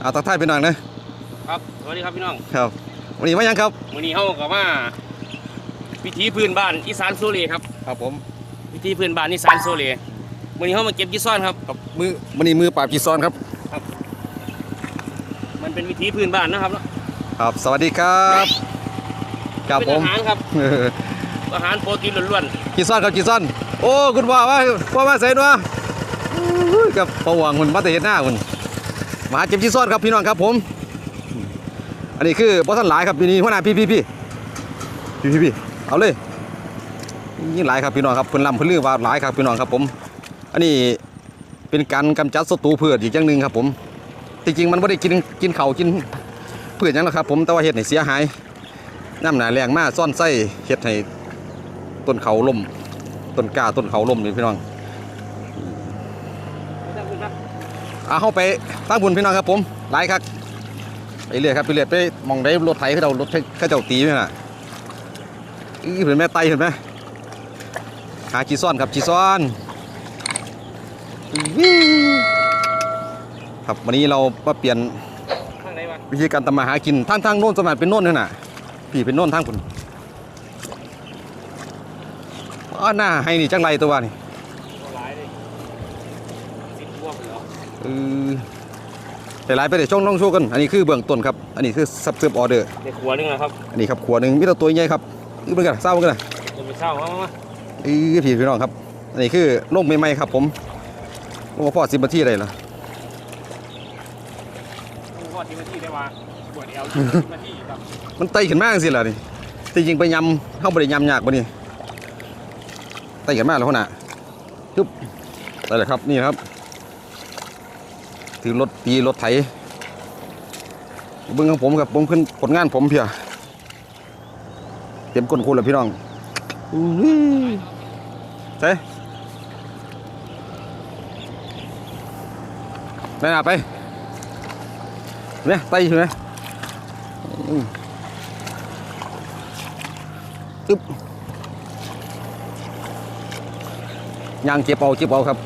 เอาตักทายไปหน่อยนะครับสวัสดีครับพี่น้องครับวันนี้มายังครับมื้อนี้เฮาก็มาวิถีพื้นบ้านอีสานโซเลครับครับผมวิถีพื้นบ้านอีสานโซเลมื้อนี้เฮามาเก็บกีซ่อนครับครับมือวันนี้มือปราบกีซอนครับ มันเป็นวิถีพื้นบ้านนะครับเนาะครับสวัสดีครับครับเป็นผอามหารครับเอออาหารโปรตีนล้วนกีซอนครับกีซอน โอ้คุณพ่อว่าพ่อมาใส่ด้วยอุ้ยกับประวังคุณมาแต่เห็นหน้าคุณ มาหาเก็บกีซอนครับพี่น้องครับผม อันนี้คือพ่อท่านหลายครับปีนี้หัวหน้าพี่พี่พี่พี่พี่พี่เอาเลยนี่หลายครับพี่น้องครับเพิ่นลำเพิ่นลือว่าหลายครับพี่น้องครับผม อันนี้เป็นการกำจัดศัตรูพืชอีกอย่างหนึ่งครับผมจริงๆมันไม่ได้กินกินเขากินพืชหยังหรอกครับ ผมแต่ว่าเห็ดให้เสียหายน้ำหนาแรงมากซ่อนไส้เห็ดให้ต้นเขาล่มต้นกาต้นเขาล่มนี่พี่น้อง ๆตั้งขึ้นครับ เอาเข้าไปตั้งบุญพี่น้องครับผมหลายครับไปเรื่อยครับไปเรื่อยไปมองได้รถไถเขาเจ้ารถเขาเจ้าตีไหมน่ะอีเห็นไหมไตเห็นไหมหาจีซ่อนครับจีซ่อนครับวันนี้เรามาเปลี่ยนวิธีการทำมาหากินทางทางโน้นสมัยเป็นโน้นนี่น่ะพี่เป็นโน้นทางคุณอ้อหน้าให้นี่จังไรตัวนี่ บ่หลายเลยสิบพวกเหรอเออแต่หลายไปเดี๋ยวช่องลองโชว์กัน อันนี้คือเบื้องต้นครับ อันนี้คือซับเซิร์ฟออเดอร์ในครัวนึงนะครับ อันนี้ครับขวดหนึ่งมีแต่ตัวใหญ่ครับอือเป็นกันเศร้ากันนะจะไปเช่ามามาอือพี่พี่น้องครับ อันนี้คือโล่งใหม่ๆครับ ผมโอ้พ่อสิบนาทีอะไรล่ะพอดที่มาที่ได้ว่าปวดเอวที่มาที่ครับ มันไต่ขึ้นมากสิล่ะนี่ที่จริงไปยำเข้าไปได้ยำยากปะนี่ไต่ขึ้นมากแล้วพ่อน่ะจุ๊บได้เลยครับนี่ครับ ถือรถตีรถไถเบิ้งของผมครับผมเพิ่นผลงานผมเพียเตรียมก้นคุณแล้วพี่น้องอู้หูใช่ไปนาไปเนี่ยไต่ใช่ไหมอึ๊บยางเจ็บเอาเจ็บเอาครับ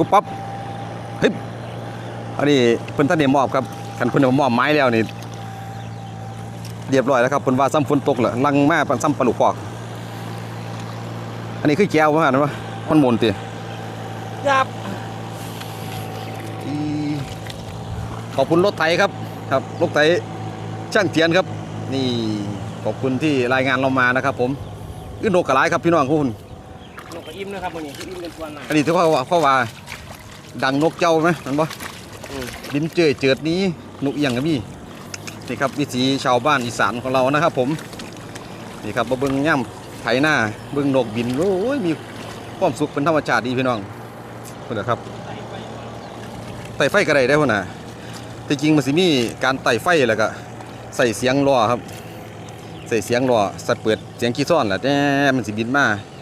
คุบปั๊บเฮ้ยอันนี้เพิ่นท่านเดมอบครับคันเพิ่นเอามอบไม้แล้วนี่เรียบร้อยแล้วครับเพิ่นว่าซ้ำฝนตกเหรอลังมาปันซ้ำปลาลูกปอก อันนี้คือแก้วว่านะวะมันหมุนติครับอีขอบคุณรถไถครับครับรถไถช่างเทียนครับ นี่ขอบคุณที่รายงานเรามานะครับ ผมอึนโนกระไรครับพี่น้องคุณ นกกระอิ่มนะครับวันนี้อิ่มกันชวนมาอันนี้ที่เขาว่าเขาว่า ดังนกเจ้าไหมมันบ่อืมบินเจยเจิดนี้นกเอียงก็มีนี่ครับวิถีชาวบ้านอีสานของเรานะครับ ผมนี่ครับมาเบิ้งย่ำไถหน้าเบิ้งนกบินโอ้ยมีความสุขเป็นธรรมชาติดีพี่น้องนี่แหละครับไต่ไฟก็ได้ได้พ่นน่ะแต่จริงมันสิมีการไต่ไฟแล้วก็ใส่เสียงรอครับ ใส่เสียงรอสัตว์เปิดเสียงขี้ซ่อนแหละแน่มันสิบินมาแล้ว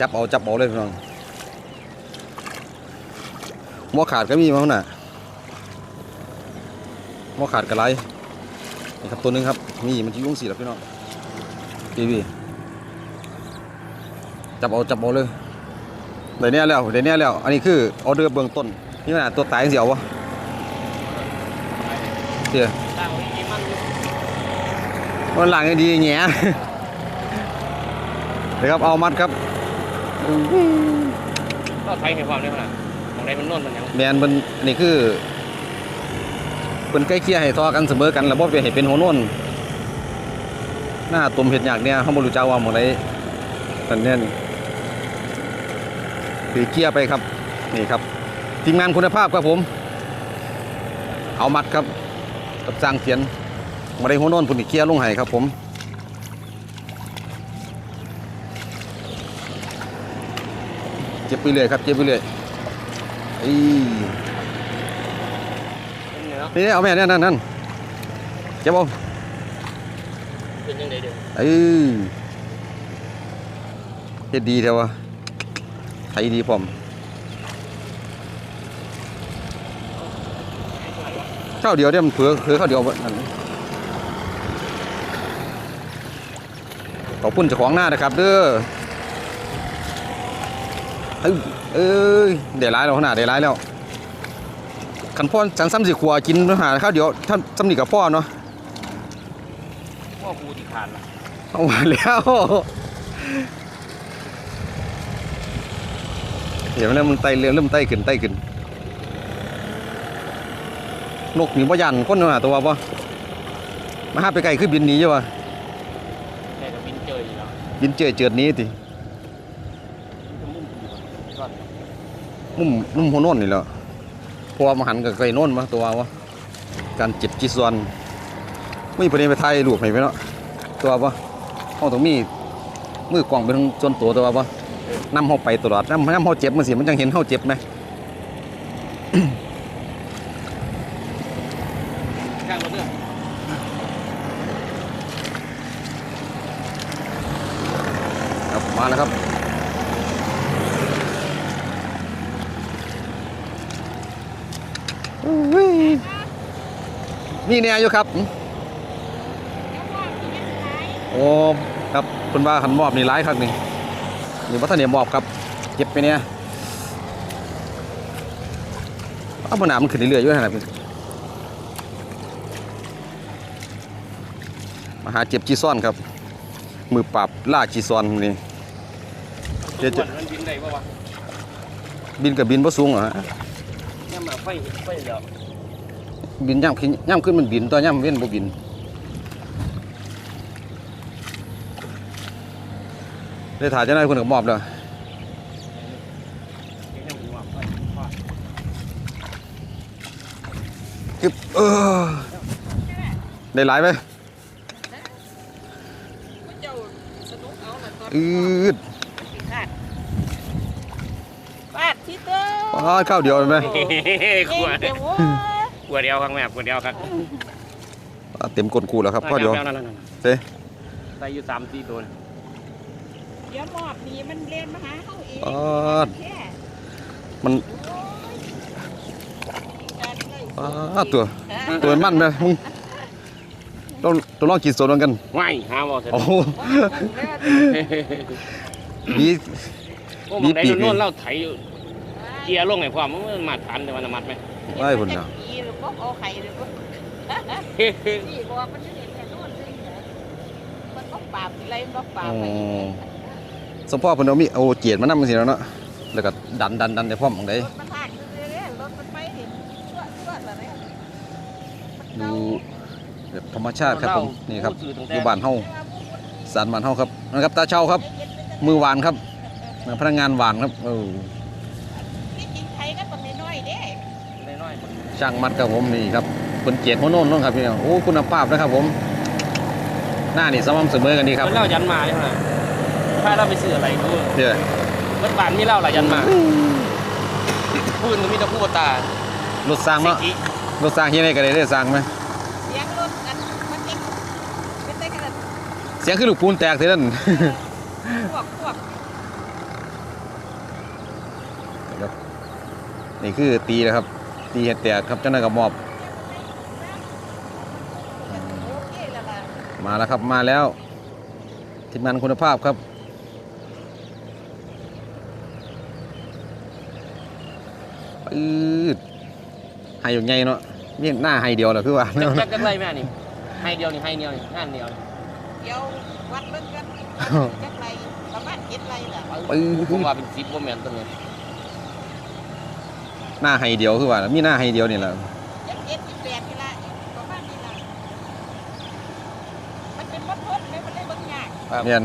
จับเอาจับเอาเลยพี่น้องหัวขาดก็มีมั้งน่ะหม้อขาดกระไรนี่ครับตัวหนึงครับนี่มันจะยุ่งสีแล้วพี่น้องพี่พี่จับเอาจับเอาเลยเดี๋ยวนี้แล้วเดี๋ยวนี้แล้ว อันนี้คือออเดอร์เบื้องต้น นี่ขนาดตัวตายเสียววะเสียมันหลังยังดีแง่เดี๋ยวครับเอามัดครับ ก็ไทยให้ความได้ขนาดมองได้มันโน่นมันยังแมนมันอันนี้คือเป็นใกล้เคียงให้ทอกันเสมอกันระบบเห็นเป็นหัวโน่นหน้าตุ่มเห็ดอยากเนี่ยเขาบรูจ้าว่าหมดเลยตันเนี่ยนี่ถือเกียร์ไปครับนี่ครับทีมงานคุณภาพครับผม เอามัดครับกับสร้างเสียนมาได้หัวน่นพุ่นอีเกียร์ลงให้ครับผม เจ็บไปเรื่อยครับเจ็บไปเรื่อยอีเป็นไงเนาะนี่เอาแม่เนี่ยนั่นนั่นเจ็บเอาเป็นยังไงเด้อเออเฮ็ดดีแท้วะไทยดีพร้อมข้าวเดียวเนี่ยมันเผือเผือข้าวเดียวนั่นขอบคุณเจ้าของหน้านะครับเด้อ เอ้ยเอ้ยเดี๋ยวร้ายแล้วขนาดเดี๋ยวร้ายแล้วขันพ่อจันซ้ำสิขัวกินหาข้าวเดียวท่านซ้ำนี่กับพ่อเนาะว่ากูที่ขาดละเอามาแล้วเดี๋ยวมันมันไต่เรือเริ่มไต่ขึ้นไต่ขึ้นนกมีบ่ยันคนหนาตัวบ่มาหาไปไกลคือบินหนีอยู่วะแค่กับบินเจออยู่แล้วบินเจอเจิดหนี้ติ จะมุ่งอยู่ก่อน มุมมุมหัวโน่นนี่แหละเพราะว่ามาหันกับไก่โน่นมาตัววะการเจ็บจีส่วนไม่ประเด็นไปไทยลูกไหนไปเนาะตัววะเขาต้องมีมือกล่องไปทางส่วนตัวตัววะน้ำเขาไปตลอดน้ำน้ำเขาเจ็บมันสิมันจังเห็นเขาเจ็บไหมข้างรถเนี่ยครับมาแล้วครับ นี่เนี่ยอยู่ครับโอ้ครับคุณว่าขันมอบนี่ร้ายครับนี่นี่วัฒนเนี่ยมอบครับเก็บไปเนี่ยเอาบนหนามันขึ้นเรื่อยๆอยู่นะครับมาหาเจ็บจีซ่อนครับ มือปราบล่าจีซ่อนนี่เดี๋ยวจะมันบินได้ปะวะบินกับบินบ่สูงเหรอฮะเนี่ยมาไฟไฟเดียว บินย่ำขึ้นย่ำขึ้นมันบินตัวย่ำเว้นบ่บินได้ถ่ายจะได้คนกับมอบแล้วเนี่ยมันว่าไฟไฟจึ๊บเออได้หลายไหมเจ้าสนุกเอาละตอนอืดสิขาดฟาดที่เตอปาดข้าวเดียวเห็นไหมเฮ้ยขเก่งวดเดี๋ยว โว้ยขวดเดียวครับแม่ขวดเดียวครับปาดเต็มก้นกูแล้วครับข้าวเดียวนั่นนั่นนั่นเต้ใส่อยู่สามสี่ตัวเดี๋ยวมอบนี่มันเล่นมาหาเฮาเองปาดแค่มันโอ้ยการเลยปาดตัว ตัวมันมันไหมมึงต้องต้องลองกินสดกันไม่หาบ่เสร็จโอ้โหว่าแล้วดีโอ้มันได้นวลๆเล่าไถเกียร์ลงไงพ่อมันมาทันแต่มันมัดไหม ไอ้พุ่นจัน่ะ กอีหรือบ่เอาไข่หรือบ่เฮ้ยนี่บอกมันจะเห็นแต่นู่นเลยนะมันบ่ปราบอะไรมันบ่ปราบอ๋อไปสมพ่อเพิ่นเอามีเอาเกียรติมานำจังซี่แล้วเนาะแล้วก็ดันดันดันได้พร้อมของใดรถมันทางเรื่อยๆรถมันไปนี่ชั่วชั่วแล้วเนี่ยมันดูเก่าแบบธรรมชาติครับผมนี่ครับอยู่บ้านเฮาสารบ้านเฮาครับนะครับตาเช่าครับ มือหวานครับพนักงานหวานครับเออ ที่จริงไทยก็ต้องน้อยๆเด้ น้อย ช่างมัดครับผมนี่ครับเป็นเกียรติหัวโน่นเนาะครับพี่น้องโอ้คุณภาพนะครับผม หน้านี่สม่ำเสมอกันดีๆครับมันเล่ายันมาใช่ไหมถ้าเราไปซื้ออะไรกูเดี๋ยวมันบานมีเล่าหลายยันมาพูดมันมีแต่พูดตารถสร้างสิเนาะกิรถสร้างที่ไหนก็ได้ได้สร้างไหมเสียงรถกันมันเองเป็นได้ขนาดเสียงคือลูกปูนแตกเท่านั้นพวกพวกครับนี่คือตีนะครับ ตีเห็ดแตกครับเจ้าหน้ากับมอบโอเคแล้วล่ะมาแล้วครับมาแล้วทีมงานคุณภาพครับปืดให้อยู่ไงเนาะนี่หน้าให้เดียวเหรอคือว่าจักจักจักไรแม่นี่ให้เดียวนี่ให้เดียวนี่งานเดียวนี่เดี๋ยววัดเบิ่งกันจักไรประมาณเจ็ดไรล่ะปืดผมว่าเป็นสิบว่าแม่นตัวนี้ หน้าให้เดียวคือว่า มีหน้าให้เดียวนี่แหละยักเจ็ดสิบแปดนี่ละประมาณนี้ล่ะมันเป็นวัดพดเลยมันได้เบิ่งยากครับเนี่ย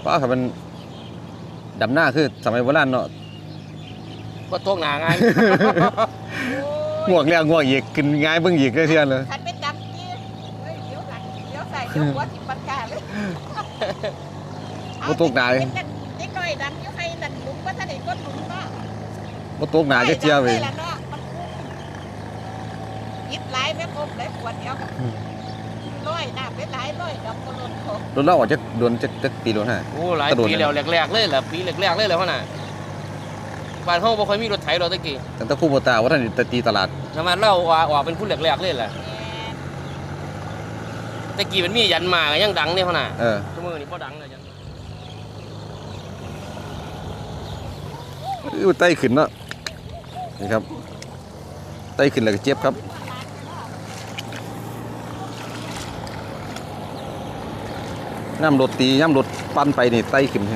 เพราะเขาเป็นดำหน้าคือสมัยโบราณเนาะก็ทวงหนาง่ายโอ้ยง่วงแล้วง่วงอีกกินง่ายเบิ่งอีกเลยเทียนเลยคันเป็นดำจี้เฮ้ยเดี๋ยวหลังเดี๋ยวใส่เดี๋ยวหัวทิ่มปากกาเลยบ่ตกหนาเลยเด็กน้อยดัน บ่ตกหนาจะเจียวเว้ยได้ละเนาะมันคุ้มยิบหลายแม่กบหลายขวดเดียวกันร้อยน้ำเป็นหลายร้อยดอกกระโดดโถโดนเล่าออกจากโดนจากจากปีโดนฮะโอ้หลายกระโดดปีแล้วแรกๆเลยแหละปีแรกๆเลยแหละพ่อน่ะบ้านเฮาบ่ค่อยมีรถไถเราตะกี้ตั้งแต่คู่โบตาว่าท่านได้ตีตลาดสามารถเล่าว่าว่าเป็นผู้แรกๆเลยแหละตะกี้มันมียันมาก็ยังดังเนี่ยพ่อน่ะเออชั่วโมงนี้บ่ดังเลยยันอู้ไต้ขึ้นเนาะ นี่ครับไต่ขึ้นแล้วก็เจ็บครับย่ำรถตีย่ำรถปั้นไปนี่ไต่ขึ้นม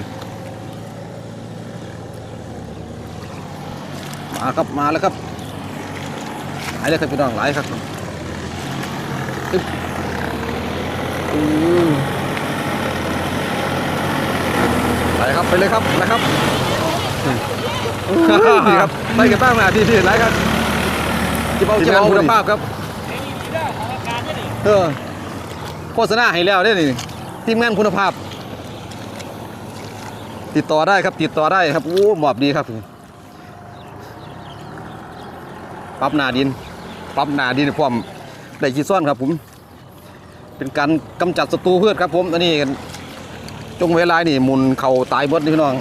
าครับมาแล้วครับหลายเลยครับพี่น้องหลายครับไปครับไปเลยครับนะครับ นี่ครับไปกันบ้างมาพี่พี่ไรครับจิบเอาจิบเอาคุณภาพครับไอ้นี่ดีเด้อของอาการเนี่ยนี่เออโฆษณาให้แล้วได้นี่ทีมงานคุณภาพ ติดต่อได้ครับ ติดต่อได้ครับโอ้หมอบดีครับปรับหนาดินปรับหนาดินพร้อมได้จีซ่อนครับผม เป็นการกำจัดศัตรูพืชครับผมอันนี้จงเวลานี่หมุนเข่าตายหมดนี่พี่น้อง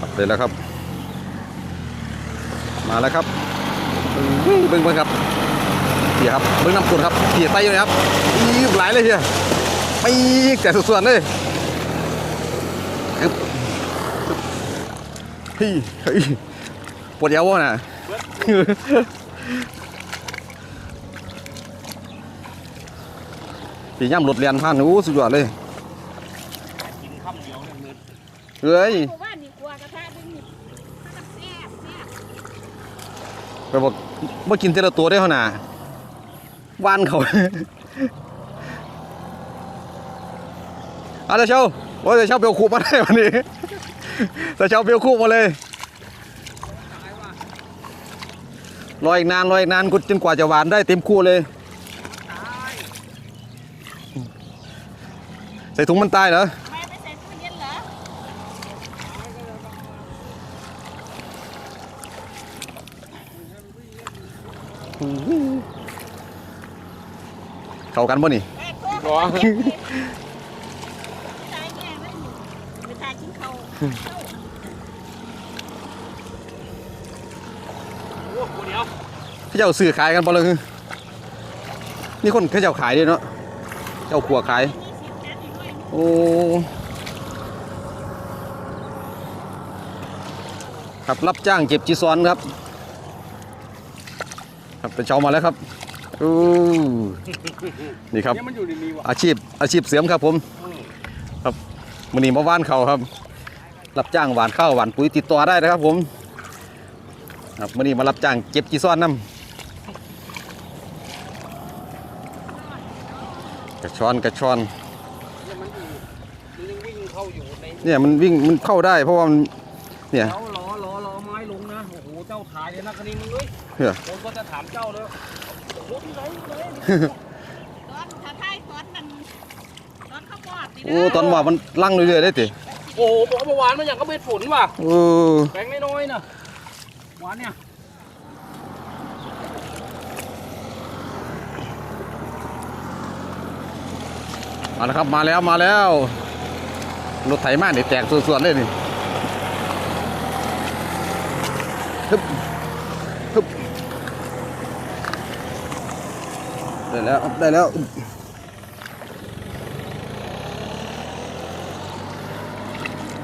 ครับ เลยแล้วครับ มาแล้วครับเบิ้งเบิ้งบิ้งครับเดี๋ยครับเบิ้งน้ำกุนครับเดี๋ยไตอยู่นะครับอีหลายเลยเฮียไปแต่ส่วนๆเลยครับเฮ้ยเฮ้ยปวดเยาวะน่ะปีย่ำรถเรียนผ่านโอ้สุดยอดเลยเฮ้ย หมู่บ้านนี่กลัวกระทะดึงนี่มันแซ่บแซ่ บไปบอกเมื่กินเทละตัวได้เท่าน่ะวานเขาเอาแต่เช้าโอ้ยแต่เช้าเบลคูมาได้วันนี้แต่เช้าเบลคูมาเลยรออีกนานรออีกนานกูจนกว่าจะหวานได้เต็มคู่เลยใส่ถุงมันตายเหรอ แม่ไปใส่ตู้เย็นเหรอ เข้ากันบ่นี่แม่โทษรอตายแน่เลยไปทานกินเขาวโอ้โหเดี๋ยวเขาเจ้าซื้อขายกันบ่เลยคือนี่คนเขาเจ้าขายด้วยเนาะ เจ้าขัวขายนี่สิบแสนอีกด้วยโอ้ ครับรับจ้างเก็บจีซอนครับ ครับเป็นเชามาแล้วครับอู้นี่ครับ เนี่ยมันอยู่ในนี้วะอาชีพอาชีพเสริมครับผม ครับมือนี้มาว่านเขาครับ รับจ้างหวานข้าวหวานปุ๋ยติดต่อได้นะครับผม ครับมือนี้มารับจ้างเก็บจีซอนน้ำกระชอนกระชอน เนี่ยมันอยู่มันยังวิ่งเข้าอยู่ในเนี่ยมันวิ่งมันเข้าได้เพราะว่ามันเนี่ย แล้วล้อล้อล้อไม้ลงนะ โอ้โห เจ้าถ่ายเลยนะคันนี้มึงเอ้ย เฮ้ยผมก็จะถามเจ้าเลยโอ้โหที่ไหนที่ไหนตอนถ้าท้ายตอนนั้นตอนเขาบอดนี่นะโอ้ตอนว่ามันลั่งเรื่อยๆได้ติโอ้โหบอกว่าเมื่อวานมันอย่างก็เบ็ดฝนว่ะโอ้แบงค์น้อยๆนะหวานเนี่ยมาแล้วครับมาแล้วมาแล้วรถไถมาเนี่ยแตกส่วนๆเลยนี่ฮึบฮึบ ได้แล้วได้แล้ว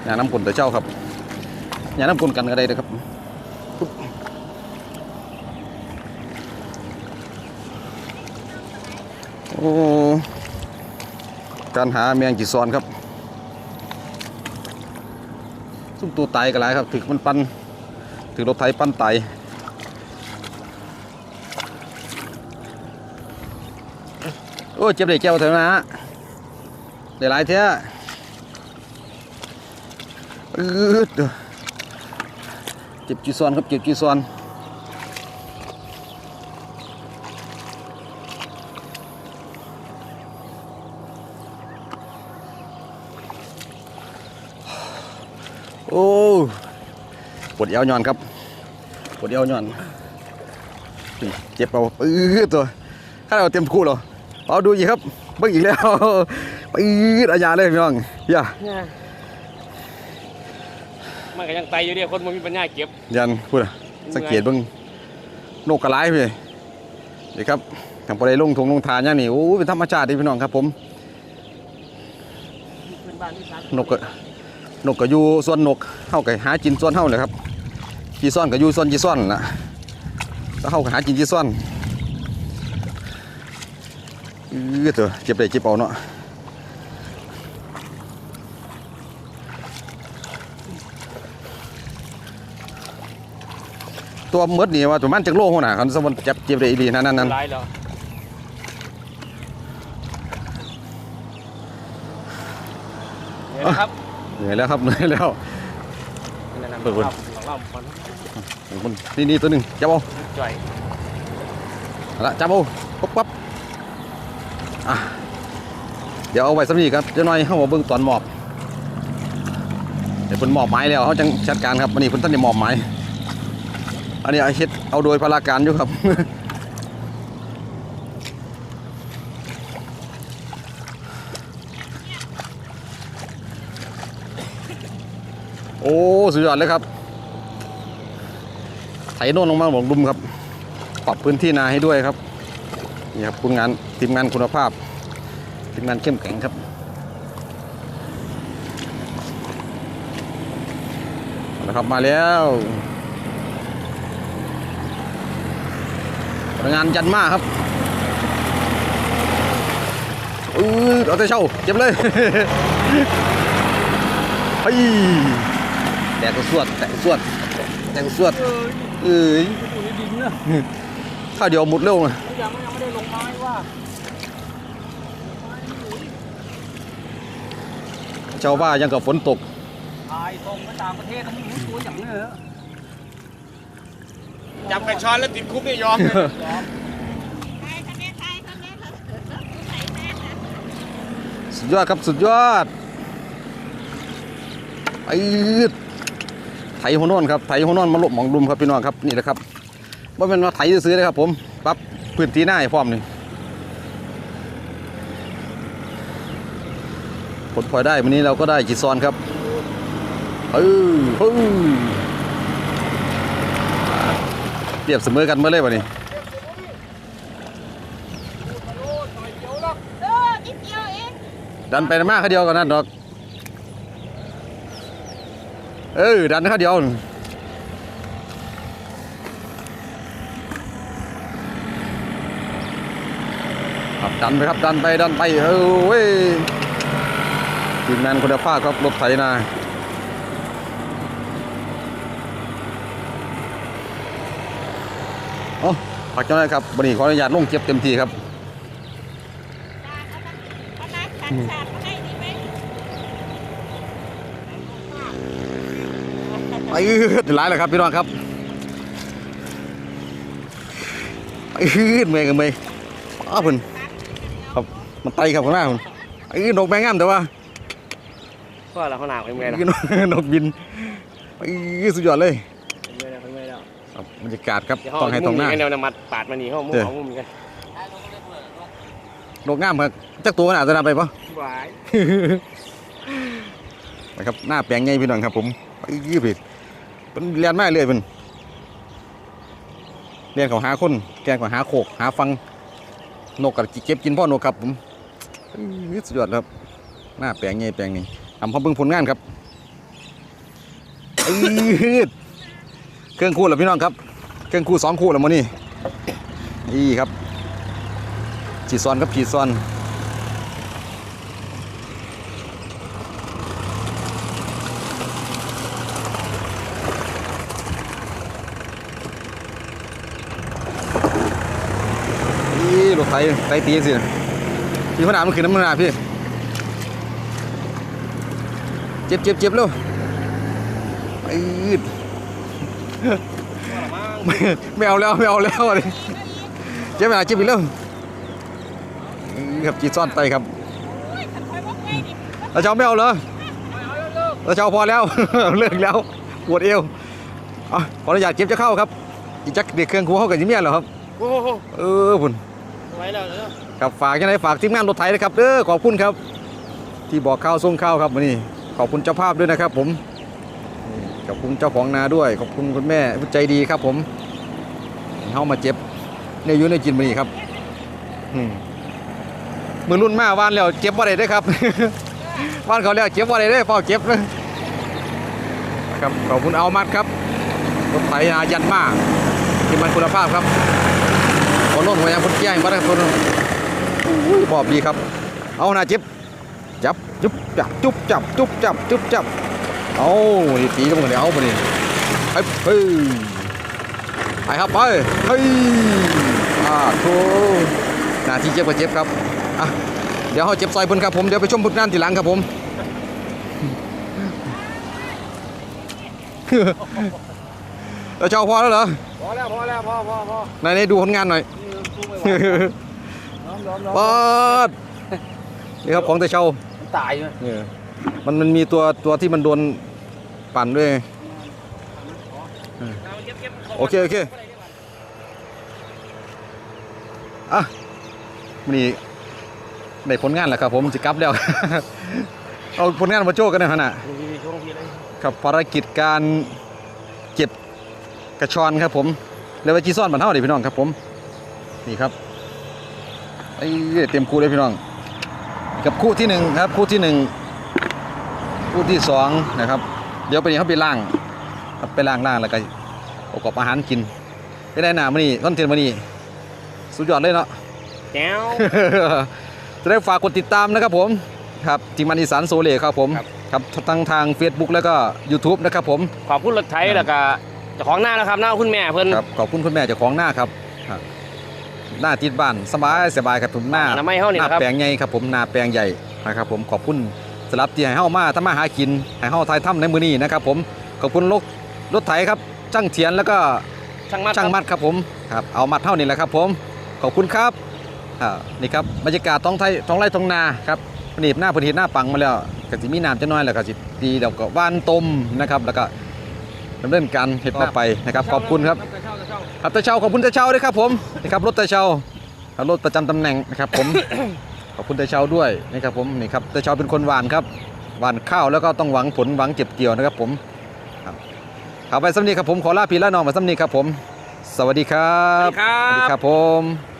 อย่าน้ำกลนแต่เจ้าครับอย่าน้ำกลนกันก็ได้เลยครับโอ้การหาแมงจีซอนครับซุ่มตัวไตกันหลายครับถึกมันปันถึกรถไถปั้นไต อ้เจ็บเด็กแก้วเถอะนะฮะได้หลายเท่าอืดเด้อเจ็บจีซอนครับเจ็บจีซอนโอ้ปวดเอวย่อนครับปวดเอวย่อนเจ็บเอาปื้ดตัวข้าเราเต็มคู่เหรอ เอาดูอีกครับเบิ่งอีกแล้วปื้ดอาญาเลยพี่น้องอย่ามันก็ยังไตอยู่เดียวคนมันมีปัญญาเก็บยันพูดอะสังเกตเบิ่งนกกระไรพี่นี่ครับทางปลายลงทงลงทานอย่างนี้โอ้เป็นธรรมชาติดีพี่น้องครับผมเป็นบ้านที่สามนกกระนกก็อยู่ส่วนนกเฮาก็หากินส่วนเฮาเลยครับจีซ่อนก็อยู่ส่วนจีซ่อนล่ะแล้วเฮาก็หากินจีซ่อน เออเถอะเจ็บได้เจ็บเอาเนาะตัวมดนี่ว่าประมาณจักโลหัวหน้าคันสมมุติจับเจ็บได้อีหลีนั่นนั่นนั่นร้ายแล้วเนี่ยนะครับเหนื่อยแล้วครับเหนื่อยแล้วนั่นๆเปิดเปิดเล่าเล่าก่อนคนนี่นี่ตัวหนึ่งจับเอาจ่อยเอาละจับเอาปั๊บปั๊บ อะเดี๋ยวเอาไว้สำนีครับเจะน้อยเข้ามาเบิ่งตอนหมอบเดี๋ยวเพิ่นหมอบไม้แล้วเขาจังจัดการครับวันนี้เพิ่นท่านได้หมอบไม้อันนี้ไอาเฮ็ดเอาโดยพลาการอยู่ครับโอ้สุดยอดเลยครับไถโน่นลงมาบอกดุมครับ ปรับพื้นที่นาให้ด้วยครับ นี่ครับคุณงานทีมงานคุณภาพทีมงานเข้มแข็งครับเอาละครับมาแล้วพนักงานยันมากครับอือเอาแต่เช่าเก็บเลยเฮ้ยแตกกระสวดแตกกระสวดแตกกระสวดเอ้ยอยู่ในดินนะ ข้าวเดียวหมดเร็วนะยังยังไม่ได้ลงไม้ว่าชาวบ้านยังกับฝนตกถ่ายส่งไปต่างประเทศต้องรู้ตัวอย่างนี้เหรอจับกระชอนแล้วติดคุกนี่ยอมเลยยอมใครคนนี้ใครคนนี้เขาใส่แม่นะสุดยอดครับสุดยอดไอ้ไถหัวนอนครับไถหัวนอนมาหลบหมองดุมครับพี่น้องครับนี่แหละครับ ว่าเป็นว่าไถซื้อเลยครับผมปรับพื้นที่หน้าให้พร้อมนี่ผลพลอยได้วันนี้เราก็ได้จีซอนครับเออฮึ่มเปรียบเสมอกันเมื่อไรวะนี่ดันไปมากเขาเดียวกันนั่นดอก เออ ดันเขาเดียวครับ ดันไปครับดันไปดันไปเออเว้ยทีมงานคุณภาพครับรถไถนาโอ้พักเจ้าหน้าครับวันนี้ขออนุญาตลงเก็บเต็มที่ครับเอาน้ำขันสาดมาให้ดีไปอืดหลายเลยครับพี่น้องครับไปอืดเมย์กันเมย์อ้าวเพิ่น มันไตครับข้างหน้าเพิ่นไอ้นกแมงงามแต่ว่าก็เราขนาดเป็นไงล่ะนกนกบินไปอืดสุดยอดเลยเป็นไงล่ะเป็นไงล่ะครับบรรยากาศครับเดี๋ยวต้องให้ต้องหน้าแนวน้ำมัดปาดมานี่เขามุมเขามุมกันนกงามครับจักตัวขนาดจะนำไปปะหวายนะครับหน้าแปลงใหญ่พี่น้องครับ ผมไปอืดผิดเป็นเรียนมากเลยเป็นเรียนเขาหาคนแกนเขาหาโขกหาฟังนกกับเก็บกินพ่อนกครับผม อื้อสุดยอดครับ หน้าแปลงใหญ่แปลงนี้ทำพร้อมเบิ่งผลงานครับเครื่องคู่แล้วพี่น้องครับ เครื่องคู่สองคู่แล้วมื้อนี้นี่ครับขีดซ้อนครับขีดซ้อนนี่รถไถไถตีสิ พี่พนามันขึ้นน้ำมันหนาพี่ เจ็บเจ็บเจ็บเร็วอืดไม่ไม่เอาแล้วไม่เอาแล้วเลยเจ็บไปหาเจ็บอีกแล้วอื้อครับจีซ่อนไตครับโอ้ยขันคอยบอกไว้ดิเราเจ้าไม่เอาเหรอเราเจ้าพอแล้วเลิกแล้วปวดเอวอะขออนุญาตเก็บจะเข้าครับอีจักเด็กเครื่องครัวเข้ากับจิเมียนเหรอครับโอ้โหเออพุ่น ไว้แล้วเนาะครับฝากยังไงฝากทีมงานรถไถนะครับเด้อขอบคุณครับ ที่บอกข้าวส่งข้าวครับวันนี้ขอบคุณเจ้าภาพด้วยนะครับ ผมขอบคุณเจ้าของนาด้วย ขอบคุณคุณแม่ผู้ใจดีครับ ผมเฮามาเจ็บเนี่ยอยู่ในกินมื้อนี้ครับมือรุ่นมาวานแล้วเจ็บบ่าได้เด้ครับวานเขาแล้วเจ็บบ่าได้เด้เฝ้าเจ็บเลยครับขอบคุณเอามัดครับรถไถนายันมากที่มันคุณภาพครับ นโน้นหัวยังคนแย่งมาได้คนอุ้ยปอบดีครับ เอาหน้าจิบจับจุบจับจุบจับจุบจับจุบจับเอานี่ตีกันหมดเลยเอาไปนี่เฮ้ยเฮ้ยไปครับไปเฮ้ยอาโธ่หน้าที่เจ็บก็เจ็บครับอะเดี๋ยวเขาเจ็บซอยเพิ่นครับผมเดี๋ยวไปชมผลงานทีหลังครับผมเราเจ้าพอแล้วเหรอพอแล้วพอแล้วพอพอพอไหนๆดูผลงานหน่อย ปอดนี่ครับของแต่เชาตายอยู่เนี่ยมันมันมีตัวตัวที่มันโดนปั่นด้วยโอเคโอเคอะนี่ได้ผลงานแล้วครับผมจะกลับแล้ว เอาผลงานมาโจ้กันหนะฮะน่ะช่วงพี่เลยครับภารกิจการเก็บกระชอนครับผมเรียกว่าจีซ่อนบันเท่าเด็พี่น้องครับผม นี่ครับไอ้เต็มคู่เลยพี่น้อง กับคู่ที่หนึ่งครับ คู่ที่หนึ่งคู่ที่สองนะครับ เดี๋ยวไปนี่เขาไปล่างครับไปล่างล่างแล้วก็ประกอบอาหารกินไม่ได้หนามานี่คอนเทนต์มานี่สุดยอดเลยเนาะแก้วจะได้ฝากกดติดตามนะครับผมครับทีมมันอีสานโซเล่ครับผมครับครับทั้งทาง Facebook แล้วก็ YouTube นะครับผม ขอบคุณรถไถแล้วก็เจ้าของหน้านะครับหน้าคุณแม่เพิ่นครับขอบคุณคุณแม่เจ้าของหน้าครับครับ หน้าติดบ้านสบายสบายครับผมหน้าอนามัยเฮานี่หน้านะครับ แปลงใหญ่ครับผมหน้าแปลงใหญ่นะครับผมขอบคุณสำหรับที่ให้เฮามาทำมาหากินให้เฮาทายถ้ำในมือนี้นะครับผมขอบคุณรถรถไถครับช่างเทียนแล้วก็ ช่างมัดช่างมัดครับผมครับเอามัดเท่านี้แหละครับผมขอบคุณครับอ่านี่ครับบรรยากาศท้องไทยท้องไร่ท้องนาครับผลิตหน้าผลิตหน้าปังมาแล้วก็สิมีน้ำจะน้อยแล้วก็สิดีแล้วก็ว่านต้มนะครับ แล้วก็ดำเนินการเฮ็ดต่อไปนะครับขอบคุณครับ ครับตาเชาขอบคุณตาเชาด้วยครับผมนี่ครับรถตาเชาครับรถประจำตำแหน่งนะครับผมขอบคุณตาเชาด้วยนะครับผมนี่ครับตาเชาเป็นคนหวานครับหวานข้าวแล้วก็ต้องหวังผลหวังเก็บเกี่ยวนะครับผมครับครับไปสำนีครับผมขอลาพี่ลาน้องมาสำนีครับผม สวัสดีครับครัสวัสดีบครับผม